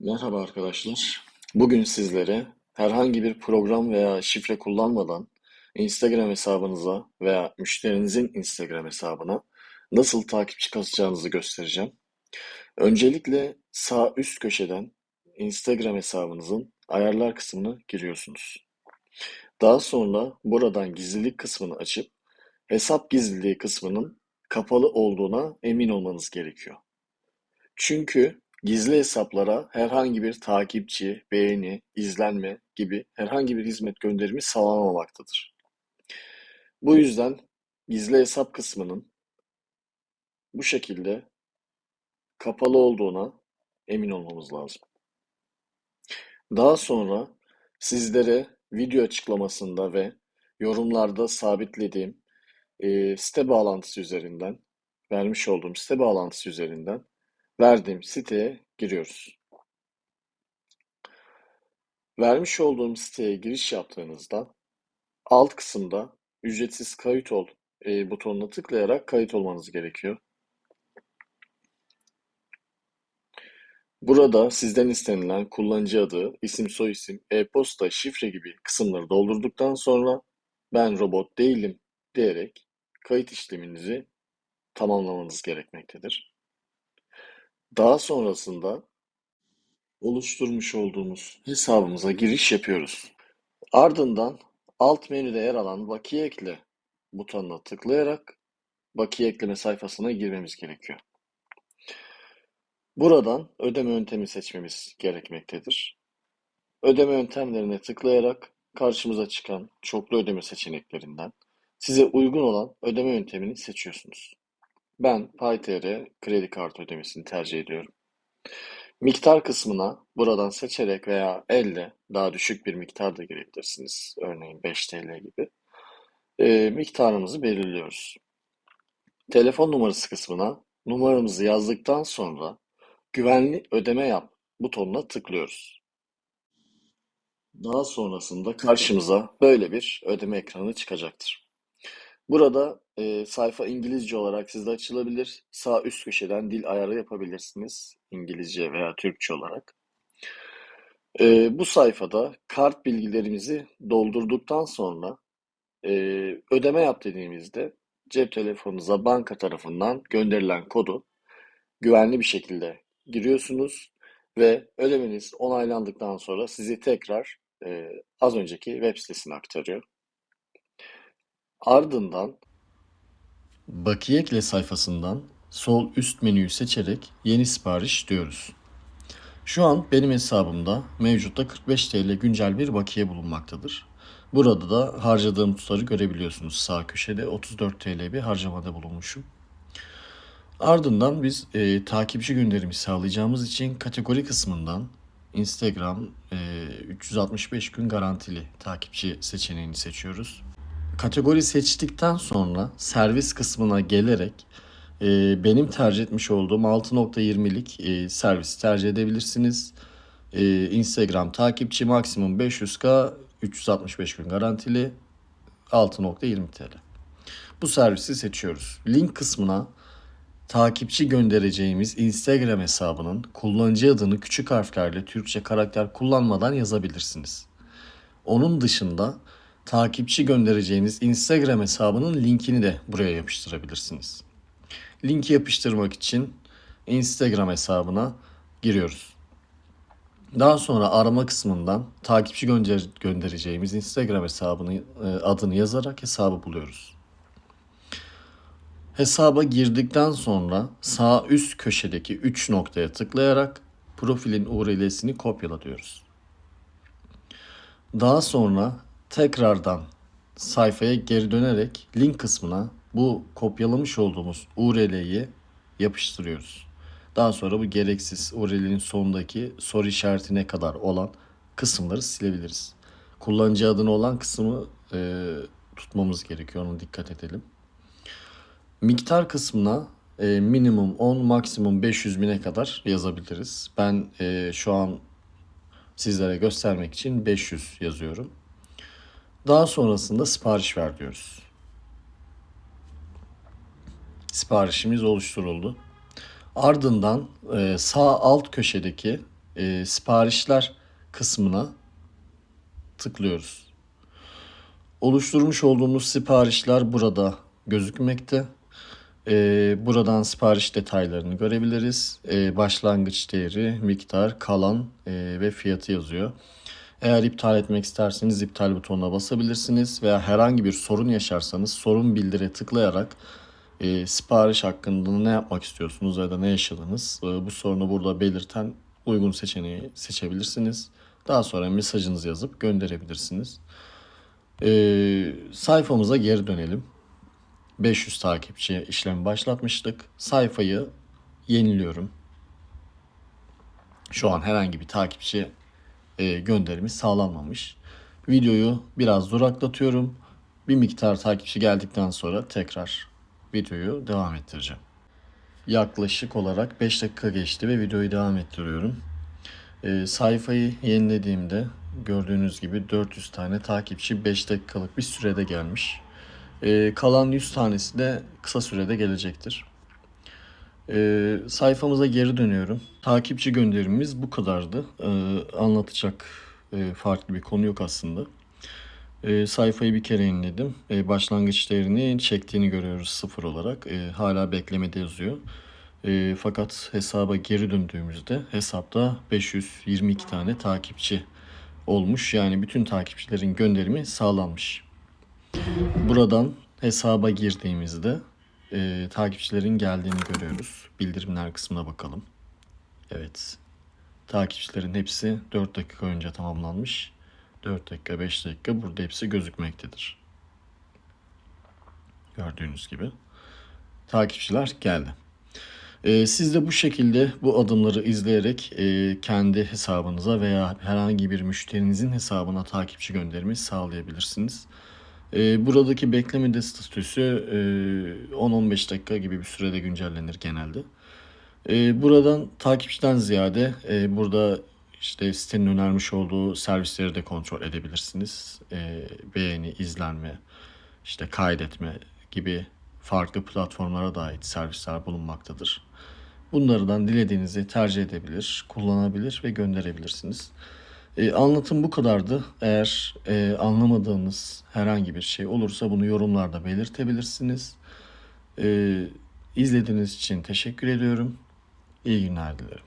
Merhaba arkadaşlar. Bugün sizlere herhangi bir program veya şifre kullanmadan Instagram hesabınıza veya müşterinizin Instagram hesabına nasıl takipçi kasacağınızı göstereceğim. Öncelikle sağ üst köşeden Instagram hesabınızın ayarlar kısmına giriyorsunuz. Daha sonra buradan gizlilik kısmını açıp hesap gizliliği kısmının kapalı olduğuna emin olmanız gerekiyor. Çünkü gizli hesaplara herhangi bir takipçi, beğeni, izlenme gibi herhangi bir hizmet gönderimi sağlanmamaktadır. Bu yüzden gizli hesap kısmının bu şekilde kapalı olduğuna emin olmamız lazım. Daha sonra sizlere video açıklamasında ve yorumlarda sabitlediğim e, site bağlantısı üzerinden vermiş olduğum site bağlantısı üzerinden verdiğim siteye giriyoruz. Vermiş olduğum siteye giriş yaptığınızda alt kısımda ücretsiz kayıt ol e, butonuna tıklayarak kayıt olmanız gerekiyor. Burada sizden istenilen kullanıcı adı, isim soyisim, e-posta, şifre gibi kısımları doldurduktan sonra ben robot değilim diyerek kayıt işleminizi tamamlamanız gerekmektedir. Daha sonrasında oluşturmuş olduğumuz hesabımıza giriş yapıyoruz. Ardından alt menüde yer alan bakiye ekle butonuna tıklayarak bakiye ekleme sayfasına girmemiz gerekiyor. Buradan ödeme yöntemi seçmemiz gerekmektedir. Ödeme yöntemlerine tıklayarak karşımıza çıkan çoklu ödeme seçeneklerinden size uygun olan ödeme yöntemini seçiyorsunuz. Ben PayTR kredi kartı ödemesini tercih ediyorum. Miktar kısmına buradan seçerek veya elle daha düşük bir miktar da girebilirsiniz. Örneğin 5 TL gibi. E, miktarımızı belirliyoruz. Telefon numarası kısmına numaramızı yazdıktan sonra güvenli ödeme yap butonuna tıklıyoruz. Daha sonrasında karşımıza böyle bir ödeme ekranı çıkacaktır. Burada e, sayfa İngilizce olarak sizde açılabilir. Sağ üst köşeden dil ayarı yapabilirsiniz. İngilizce veya Türkçe olarak. E, bu sayfada kart bilgilerimizi doldurduktan sonra e, ödeme yap dediğimizde cep telefonunuza banka tarafından gönderilen kodu güvenli bir şekilde giriyorsunuz ve ödemeniz onaylandıktan sonra sizi tekrar e, az önceki web sitesine aktarıyor. Ardından Bakiye ekle sayfasından sol üst menüyü seçerek yeni sipariş diyoruz. Şu an benim hesabımda mevcutta 45 TL güncel bir bakiye bulunmaktadır. Burada da harcadığım tutarı görebiliyorsunuz. Sağ köşede 34 TL bir harcamada bulunmuşum. Ardından biz e, takipçi gönderimi sağlayacağımız için kategori kısmından Instagram e, 365 gün garantili takipçi seçeneğini seçiyoruz. Kategori seçtikten sonra servis kısmına gelerek e, benim tercih etmiş olduğum 6.20'lik e, servis tercih edebilirsiniz. E, Instagram takipçi maksimum 500k 365 gün garantili 6.20 TL. Bu servisi seçiyoruz. Link kısmına takipçi göndereceğimiz Instagram hesabının kullanıcı adını küçük harflerle Türkçe karakter kullanmadan yazabilirsiniz. Onun dışında takipçi göndereceğiniz Instagram hesabının linkini de buraya yapıştırabilirsiniz. Linki yapıştırmak için Instagram hesabına giriyoruz. Daha sonra arama kısmından takipçi gönder göndereceğimiz Instagram hesabını e, adını yazarak hesabı buluyoruz. Hesaba girdikten sonra sağ üst köşedeki 3 noktaya tıklayarak profilin URL'sini kopyala diyoruz. Daha sonra tekrardan sayfaya geri dönerek link kısmına bu kopyalamış olduğumuz URL'yi yapıştırıyoruz. Daha sonra bu gereksiz URL'nin sonundaki soru işaretine kadar olan kısımları silebiliriz. Kullanıcı adını olan kısmı e, tutmamız gerekiyor. Ona dikkat edelim. Miktar kısmına e, minimum 10, maksimum 500 bine kadar yazabiliriz. Ben e, şu an sizlere göstermek için 500 yazıyorum. Daha sonrasında sipariş ver diyoruz. Siparişimiz oluşturuldu. Ardından e, sağ alt köşedeki e, siparişler kısmına tıklıyoruz. Oluşturmuş olduğumuz siparişler burada gözükmekte. Ee, buradan sipariş detaylarını görebiliriz. Başlangıç değeri, miktar, kalan e, ve fiyatı yazıyor. Eğer iptal etmek isterseniz iptal butonuna basabilirsiniz veya herhangi bir sorun yaşarsanız sorun bildire tıklayarak e, sipariş hakkında ne yapmak istiyorsunuz ya da ne yaşadınız e, bu sorunu burada belirten uygun seçeneği seçebilirsiniz. Daha sonra mesajınızı yazıp gönderebilirsiniz. E, sayfamıza geri dönelim. 500 takipçiye işlem başlatmıştık. Sayfayı yeniliyorum. Şu an herhangi bir takipçi e, gönderimi sağlanmamış. Videoyu biraz duraklatıyorum. Bir miktar takipçi geldikten sonra tekrar videoyu devam ettireceğim. Yaklaşık olarak 5 dakika geçti ve videoyu devam ettiriyorum. E, sayfayı yenilediğimde gördüğünüz gibi 400 tane takipçi 5 dakikalık bir sürede gelmiş. E, kalan 100 tanesi de kısa sürede gelecektir. E, sayfamıza geri dönüyorum. Takipçi gönderimimiz bu kadardı. E, anlatacak e, farklı bir konu yok aslında. E, sayfayı bir kere inledim. E, başlangıç değerini çektiğini görüyoruz sıfır olarak. E, hala beklemede yazıyor. E, fakat hesaba geri döndüğümüzde hesapta 522 tane takipçi olmuş. Yani bütün takipçilerin gönderimi sağlanmış. Buradan hesaba girdiğimizde e, takipçilerin geldiğini görüyoruz. Bildirimler kısmına bakalım. Evet. Takipçilerin hepsi 4 dakika önce tamamlanmış. 4 dakika, 5 dakika burada hepsi gözükmektedir. Gördüğünüz gibi. Takipçiler geldi. Ee, siz de bu şekilde bu adımları izleyerek e, kendi hesabınıza veya herhangi bir müşterinizin hesabına takipçi gönderimi sağlayabilirsiniz. E, buradaki bekleme statüsü e, 10-15 dakika gibi bir sürede güncellenir genelde. E, buradan takipçiden ziyade e, burada işte sitenin önermiş olduğu servisleri de kontrol edebilirsiniz. E, beğeni, izlenme, işte kaydetme gibi farklı platformlara da ait servisler bulunmaktadır. Bunlardan dilediğinizi tercih edebilir, kullanabilir ve gönderebilirsiniz. E, anlatım bu kadardı. Eğer e, anlamadığınız herhangi bir şey olursa bunu yorumlarda belirtebilirsiniz. E, izlediğiniz için teşekkür ediyorum. İyi günler dilerim.